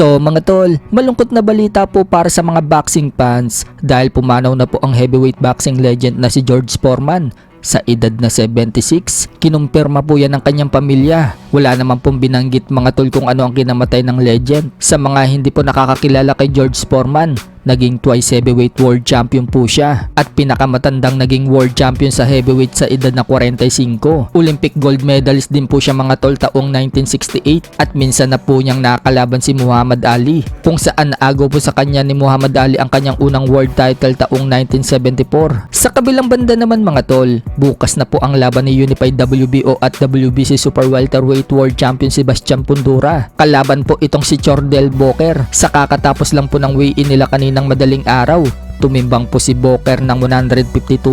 So mga tol, malungkot na balita po para sa mga boxing fans dahil pumanaw na po ang heavyweight boxing legend na si George Foreman. Sa edad na 76, kinumpirma po yan ng kanyang pamilya. Wala naman pong binanggit mga tol kung ano ang kinamatay ng legend. Sa mga hindi po nakakakilala kay George Foreman, naging twice heavyweight world champion po siya at pinakamatandang naging world champion sa heavyweight sa edad na 45. Olympic gold medalist din po siya mga tol taong 1968 at minsan na po niyang nakalaban si Muhammad Ali kung saan naago po sa kanya ni Muhammad Ali ang kanyang unang world title taong 1974. Sa kabilang banda naman mga tol, bukas na po ang laban ni Unified WBO at WBC Super Welterweight World Champion Sebastian Pundura. Kalaban po itong si Chordel Boker sa kakatapos lang po ng weigh-in nila kaninang madaling araw. Tumimbang po si Boker ng 152.6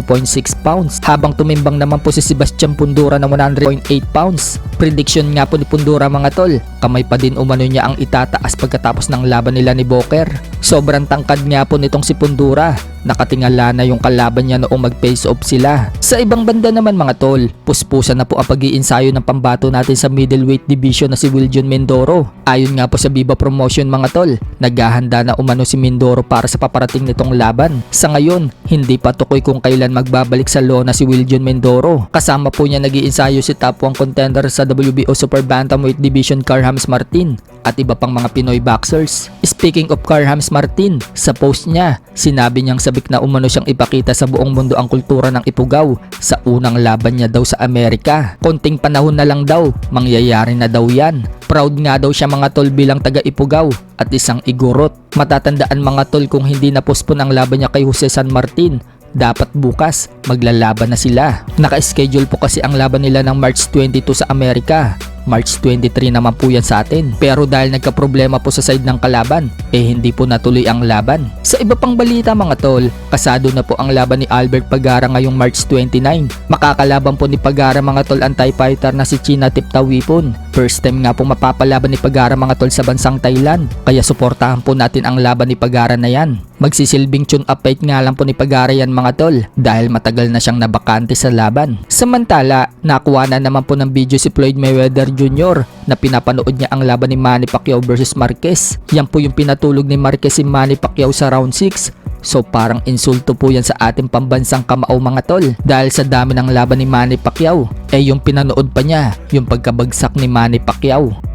pounds habang tumimbang naman po si Sebastian Pundura ng 100.8 pounds. Prediction nga po ni Pundura mga tol, kamay pa din umano niya ang itataas pagkatapos ng laban nila ni Boker. Sobrang tangkad nga po nitong si Pundura, nakatingala na yung kalaban niya noong mag-face off sila. Sa ibang banda naman mga tol, puspusan na po ang pag-iinsayo ng pambato natin sa middleweight division na si Wiljon Mendoro. Ayon nga po sa Viva Promotion mga tol, naghahanda na umano si Mindoro para sa paparating nitong laban. Sa ngayon, hindi pa tukoy kung kailan magbabalik sa Lona si Wiljon Mendoro. Kasama po niya nag-iinsayo si top 1 contender sa WBO Super Bantamweight Division Carhams Martin at iba pang mga Pinoy boxers. Speaking of Carhams Martin, sa post niya, sinabi niyang sabik na umano siyang ipakita sa buong mundo ang kultura ng ipugaw sa unang laban niya daw sa Amerika. Konting panahon na lang daw, mangyayari na daw yan. Proud nga daw siya mga tol bilang taga Ipugaw at isang igurot. Matatandaan mga tol kung hindi na postpone ang laban niya kay Jose San Martin. Dapat bukas, maglalaban na sila. Naka-schedule po kasi ang laban nila ng March 22 sa Amerika. March 23 naman po yan sa atin. Pero dahil nagka-problema po sa side ng kalaban, eh hindi po natuloy ang laban. Sa iba pang balita mga tol, kasado na po ang laban ni Albert Pagara ngayong March 29. Makakalaban po ni Pagara mga tol ang Thai fighter na si China Tiptawipon. First time nga po mapapalaban ni Pagara mga tol sa bansang Thailand. Kaya suportahan po natin ang laban ni Pagara na yan. Magsisilbing tune up fight nga lang po ni Pagara yan mga tol dahil matagal na siyang nabakante sa laban. Samantala, nakuha na naman po ng video si Floyd Mayweather Jr. na pinapanood niya ang laban ni Manny Pacquiao versus Marquez. Yan po yung pinatulog ni Marquez si Manny Pacquiao sa round 6 So parang insulto po yan sa ating pambansang kamao mga tol dahil sa dami ng laban ni Manny Pacquiao eh yung pinanood pa niya yung pagkabagsak ni Manny Pacquiao.